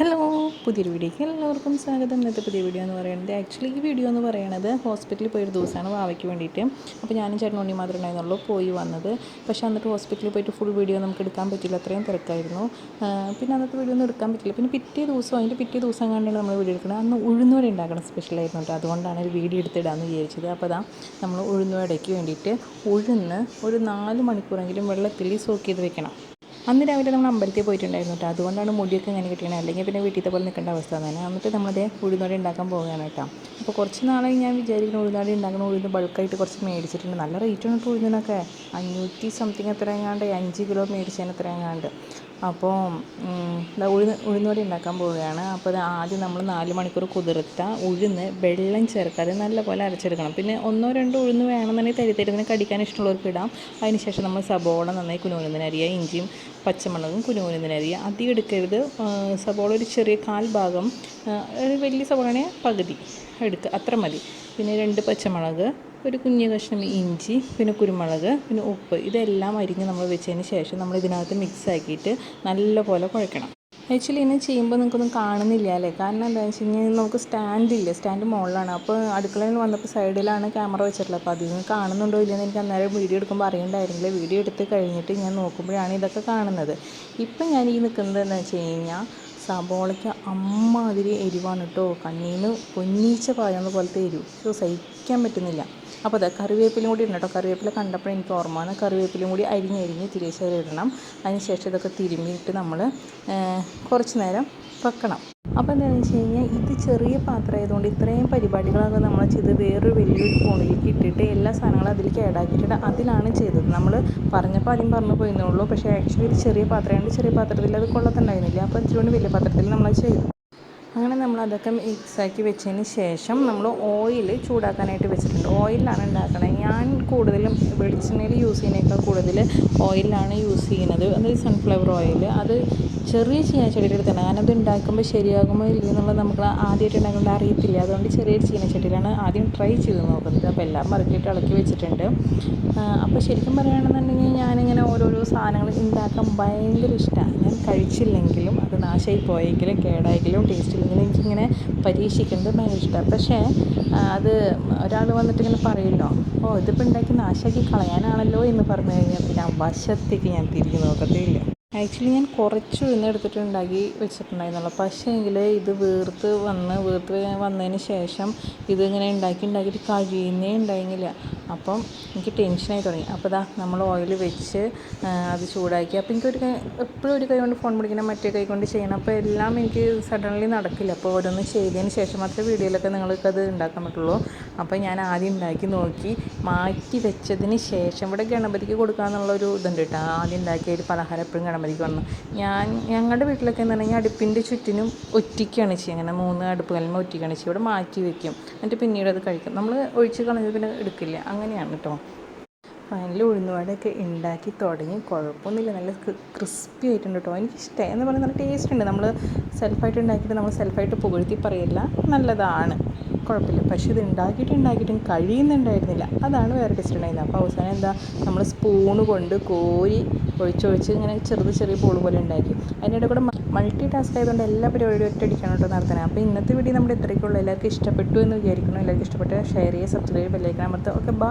Hello പുതിയൊരു വീഡിയോയ്ക്ക് എല്ലാവർക്കും സ്വാഗതം. ഇന്നത്തെ പുതിയ വീഡിയോ എന്ന് പറയുന്നത് ആക്ച്വലി ഈ വീഡിയോ എന്ന് പറയുന്നത് ഹോസ്പിറ്റലിൽ പോയൊരു ദിവസമാണ് വാവയ്ക്ക് വേണ്ടിയിട്ട്. അപ്പോൾ ഞാനും ചേട്ടൻ ഉണ്ണി മാത്രമേ ഉണ്ടായിരുന്നുള്ളൂ പോയി വന്നത്. പക്ഷേ എന്നിട്ട് ഹോസ്പിറ്റലിൽ പോയിട്ട് ഫുൾ വീഡിയോ നമുക്ക് എടുക്കാൻ പറ്റില്ല അത്രയും തിരക്കായിരുന്നു. പിന്നെ അന്നത്തെ വീഡിയോ ഒന്നും എടുക്കാൻ പറ്റില്ല പിന്നെ പിറ്റേ ദിവസം അതിന്റെ പിറ്റേ ദിവസം കണ്ടാണ് നമ്മൾ വീഡിയോ എടുക്കുന്നത് അന്ന് ഉഴുന്നുവട ഉണ്ടാക്കണം സ്പെഷ്യലായിരുന്നു കേട്ടോ. അതുകൊണ്ടാണ് ഒരു വീഡിയോ എടുത്തിടാമെന്ന് വിചാരിച്ചത്. അപ്പോൾ അതാ നമ്മൾ ഉഴുന്നുവടയ്ക്ക് വേണ്ടിയിട്ട് ഉഴുന്ന് ഒരു നാല് മണിക്കൂറെങ്കിലും വെള്ളത്തിൽ സോക്ക് ചെയ്ത് വെക്കണം. അന്ന് രാവിലെ നമ്മൾ അമ്പലത്തിൽ പോയിട്ടുണ്ടായിരുന്നു കേട്ടോ അതുകൊണ്ടാണ് മുടിയൊക്കെ ഇങ്ങനെ കിട്ടിയത്. അല്ലെങ്കിൽ പിന്നെ വീട്ടിലത്തെ പോലെ നിൽക്കേണ്ട അവസ്ഥ തന്നെ എന്നിട്ട് നമ്മളതേ ഉഴുന്നോടെ ഉണ്ടാക്കാൻ പോവുകയാണ് കേട്ടോ അപ്പോൾ കുറച്ച് നാളായി ഞാൻ വിചാരിക്കുന്ന ഉഴുന്നാടി ഉണ്ടാക്കുന്ന ഉഴുന്ന് ബൾക്കായിട്ട് കുറച്ച് മേടിച്ചിട്ടുണ്ട്. നല്ല റേറ്റാണ് കേട്ടോ ഉഴുന്നിനൊക്കെ. അഞ്ഞൂറ്റി സംതിങ് എത്ര എങ്ങാണ്ട് അഞ്ച് കിലോ മേടിച്ചതിന് എത്ര എങ്ങാണ്ട്. അപ്പോൾ ഇതാ ഉഴുന്ന് ഉഴുന്നോടെ ഉണ്ടാക്കാൻ പോവുകയാണ്. അപ്പോൾ ഇത് ആദ്യം നമ്മൾ നാല് മണിക്കൂർ കുതിർത്ത. ഉഴുന്ന് വെള്ളം ചേർക്കാതെ നല്ലപോലെ അരച്ചെടുക്കണം. പിന്നെ ഒന്നോ രണ്ടോ ഉഴുന്ന് വേണമെന്നുണ്ടെങ്കിൽ തരി തരുന്നതിന് കടിക്കാൻ ഇഷ്ടമുള്ളവർക്ക് ഇടാം. അതിനുശേഷം നമ്മൾ സബോള നന്നായി കുനുകുനുന്നതിന് അരിയുക ഇഞ്ചിയും പച്ചമുളകും കുനുകുനുന്നതിന് അരിയുക അധികം എടുക്കരുത്. സബോള ഒരു ചെറിയ കാൽ ഭാഗം ഒരു വലിയ സബോളനെ പകുതി എടുക്കുക. അത്ര മതി. പിന്നെ രണ്ട് പച്ചമുളക് ഒരു കുഞ്ഞു കഷ്ണം ഇഞ്ചി പിന്നെ കുരുമുളക് പിന്നെ ഉപ്പ് ഇതെല്ലാം അരിഞ്ഞ് നമ്മൾ വെച്ചതിന് ശേഷം നമ്മൾ ഇതിനകത്ത് മിക്സ് ആക്കിയിട്ട് നല്ലപോലെ കുഴക്കണം. ആക്ച്വലി ഇങ്ങനെ ചെയ്യുമ്പോൾ നിങ്ങൾക്കൊന്നും കാണുന്നില്ല അല്ലേ? കാരണം എന്താണെന്ന് വെച്ച് കഴിഞ്ഞാൽ നമുക്ക് സ്റ്റാൻഡ് ഇല്ല? സ്റ്റാൻഡ് മുകളിലാണ്. അപ്പോൾ അടുക്കളയിൽ വന്നപ്പോൾ സൈഡിലാണ് ക്യാമറ വെച്ചിട്ടുള്ളത്. അപ്പോൾ അതിൽ നിന്ന് കാണുന്നുണ്ടോ ഇല്ലയെന്ന് എനിക്ക് അന്നേരം വീഡിയോ എടുക്കുമ്പോൾ അറിയണ്ടായിരുന്നില്ല. വീഡിയോ എടുത്ത് കഴിഞ്ഞിട്ട് ഞാൻ നോക്കുമ്പോഴാണ് ഇതൊക്കെ കാണുന്നത്. ഇപ്പം ഞാൻ ഈ നിൽക്കുന്നത് എന്ന് വെച്ച് കഴിഞ്ഞാൽ സബോളയ്ക്ക് അമ്മാതിരി എരിവാണ് കേട്ടോ. കണ്ണീന്ന് പൊന്നീച്ച പായുന്ന പോലത്തെ എരിവ്. സഹിക്കാൻ പറ്റുന്നില്ല. അപ്പോൾ അതെ കറിവേപ്പിലും കൂടി ഇടണം കേട്ടോ. കറിവേപ്പില കണ്ടപ്പോൾ എനിക്ക് ഓർമ്മയാണ് കറിവേപ്പിലും കൂടി അരിഞ്ഞരിഞ്ഞ് തിരിച്ചതിൽ ഇടണം. അതിനുശേഷം ഇതൊക്കെ തിരുമ്മിയിട്ട് നമ്മൾ കുറച്ച് നേരം വെക്കണം. അപ്പോൾ എന്താണെന്ന് വെച്ച് കഴിഞ്ഞാൽ ഇത് ചെറിയ പാത്രം ആയതുകൊണ്ട് ഇത്രയും പരിപാടികളൊക്കെ നമ്മൾ ചെയ്ത് വേറൊരു വലിയൊരു ഫോണിലേക്ക് ഇട്ടിട്ട് എല്ലാ സാധനങ്ങളും അതിലേക്ക് ആഡാക്കിയിട്ടിട്ട് അതിലാണ് ചെയ്തത്. നമ്മൾ പറഞ്ഞപ്പോൾ ആദ്യം പറഞ്ഞു പോയിരുന്നുള്ളൂ പക്ഷേ ആക്ച്വലി ഇത് ചെറിയ പാത്രമായതുകൊണ്ട് ചെറിയ പാത്രത്തിൽ അത് കൊള്ളത്തുണ്ടായിരുന്നില്ല അപ്പോൾ ഇച്ചിരി വലിയ പാത്രത്തിൽ നമ്മൾ ചെയ്തു. അങ്ങനെ നമ്മൾ അതൊക്കെ മിക്സാക്കി വെച്ചതിന് ശേഷം നമ്മൾ ഓയിൽ ചൂടാക്കാനായിട്ട് വെച്ചിട്ടുണ്ട്. ഓയിലാണ് ഉണ്ടാക്കണത് ഞാൻ കൂടുതലും വെളിച്ചെണ്ണയിൽ യൂസ് ചെയ്യുന്നതിനേക്കാൾ കൂടുതൽ ഓയിലാണ് യൂസ് ചെയ്യുന്നത്. അതായത് സൺഫ്ലവർ ഓയിൽ അത് ചെറിയ ചീനച്ചട്ടിയിൽ എടുത്താണ് കാരണം അത് ഉണ്ടാക്കുമ്പോൾ ശരിയാകുമോ ഇല്ലയോ എന്നുള്ളത് നമുക്ക് ആദ്യമായിട്ട് ഉണ്ടാക്കേണ്ട അറിയത്തില്ല. അതുകൊണ്ട് ചെറിയ ചീനച്ചട്ടിയിലാണ് ആദ്യം ട്രൈ ചെയ്ത് നോക്കുന്നത്. അപ്പോൾ എല്ലാം മറക്കിയിട്ട് ഇളക്കി വെച്ചിട്ടുണ്ട്. അപ്പോൾ ശരിക്കും പറയുകയാണെന്നുണ്ടെങ്കിൽ ഓരോരോ സാധനങ്ങൾ ഉണ്ടാക്കാൻ ഭയങ്കര ഇഷ്ടമാണ് ഞാൻ കഴിച്ചില്ലെങ്കിലും അത് നാശമായി പോയെങ്കിലും കേടായെങ്കിലും ടേസ്റ്റ് ഇല്ലെങ്കിലും എനിക്കിങ്ങനെ പരീക്ഷിക്കുന്നത് ഭയങ്കര ഇഷ്ടമാണ് പക്ഷേ അത് ഒരാൾ വന്നിട്ട് ഇങ്ങനെ പറയുമല്ലോ ഓ ഇതിപ്പോൾ ഉണ്ടാക്കി നാശമാക്കി കളയാനാണല്ലോ എന്ന് പറഞ്ഞു കഴിഞ്ഞാൽ പിന്നെ വശത്തേക്ക് ഞാൻ തിരിഞ്ഞു നോക്കത്തേയില്ല ആക്ച്വലി ഞാൻ കുറച്ച് ഉഴുന്ന് എടുത്തിട്ടുണ്ടാക്കി വെച്ചിട്ടുണ്ടായിരുന്നുള്ളൂ. പക്ഷേ എങ്കിൽ ഇത് വീർത്ത് വന്ന് വീർത്ത് വന്നതിന് ശേഷം ഇതിങ്ങനെ ഉണ്ടാക്കി ഉണ്ടാക്കിയിട്ട് കഴിയുന്നേ ഉണ്ടായിരുന്നില്ല. അപ്പം എനിക്ക് ടെൻഷനായി തുടങ്ങി. അപ്പോൾ ഇതാ നമ്മൾ ഓയിൽ വെച്ച് അത് ചൂടാക്കി. അപ്പോൾ എനിക്കൊരു കൈ എപ്പോഴും ഒരു കൈ കൊണ്ട് ഫോൺ പിടിക്കണം മറ്റേ കൈ കൊണ്ട് ചെയ്യണം. അപ്പോൾ എല്ലാം എനിക്ക് സഡൻലി നടക്കില്ല. അപ്പോൾ ഓരോന്ന് ചെയ്തതിന് ശേഷം മാത്രമേ വീഡിയോയിലൊക്കെ നിങ്ങൾക്കത് ഉണ്ടാക്കാൻ പറ്റുള്ളൂ. അപ്പോൾ ഞാൻ ആദ്യം ഉണ്ടാക്കി നോക്കി. മാറ്റി വെച്ചതിന് ശേഷം ഇവിടെ ഗണപതിക്ക് കൊടുക്കാന്നുള്ള ഒരു ഇതുണ്ട് കേട്ടോ. ആദ്യം ഉണ്ടാക്കിയ ഒരു പലഹാരം എപ്പോഴും ഗണപതിക്ക് വന്നു. ഞാൻ ഞങ്ങളുടെ വീട്ടിലൊക്കെ എന്ന് പറഞ്ഞാൽ അടുപ്പിന്റെ ചുറ്റിനും ഒറ്റിക്കാണ് ചെയ്യുക അങ്ങനെ മൂന്ന് അടുപ്പ് കല്ലുമ്പോൾ ഒറ്റിക്കാണ് ചെയ്യുക ഇവിടെ മാറ്റി വെക്കും. എന്നിട്ട് പിന്നീട് അത് കഴിക്കും. നമ്മൾ ഒഴിച്ച് കളഞ്ഞ് പിന്നെ എടുക്കില്ല. അങ്ങനെയാണ് കേട്ടോ ഫൈനലി ഉഴുന്നുവടയൊക്കെ ഉണ്ടാക്കി തുടങ്ങി. കുഴപ്പമൊന്നുമില്ല നല്ല ക്രിസ്പി ആയിട്ടുണ്ട് കേട്ടോ എനിക്കിഷ്ടമായി എന്ന് പറഞ്ഞാൽ നല്ല ടേസ്റ്റ് ഉണ്ട്. നമ്മൾ സെൽഫായിട്ട് ഉണ്ടാക്കിയിട്ട് നമ്മൾ സെൽഫായിട്ട് പുകഴ്ത്തി പറയില്ല. നല്ലതാണ്. കുഴപ്പമില്ല. പക്ഷേ ഇത് ഉണ്ടാക്കിയിട്ട് ഉണ്ടാക്കിയിട്ടും കഴിയുന്നുണ്ടായിരുന്നില്ല. അതാണ് വേറെ ടെസ്റ്റ് ഉണ്ടായിരുന്നത്. അപ്പോൾ അവസാനം എന്താ? നമ്മൾ സ്പൂണ് കൊണ്ട് കോരി ഒഴിച്ചൊഴിച്ച് ഇങ്ങനെ ചെറുത് ചെറിയ പോൾ പോലെ ഉണ്ടാക്കി. അതിനിടെ കൂടെ മൾട്ടി ടാസ്ക് ആയതുകൊണ്ട് എല്ലാ പരിപാടിയും ഒറ്റയടിക്കാണ് കേട്ടോ നടത്തുന്നത്. അപ്പോൾ ഇന്നത്തെ വീഡിയോ നമ്മുടെ ഇത്രയ്ക്കുള്ളൂ. എല്ലാവർക്കും ഇഷ്ടപ്പെട്ടു എന്ന് വിചാരിക്കണം എല്ലാവർക്കും ഇഷ്ടപ്പെട്ട് ഷെയർ ചെയ്യുക സബ്സ്ക്രൈബ് ബെല്ലൈക്കൻ അമർത്തുക. ഓക്കെ ബാ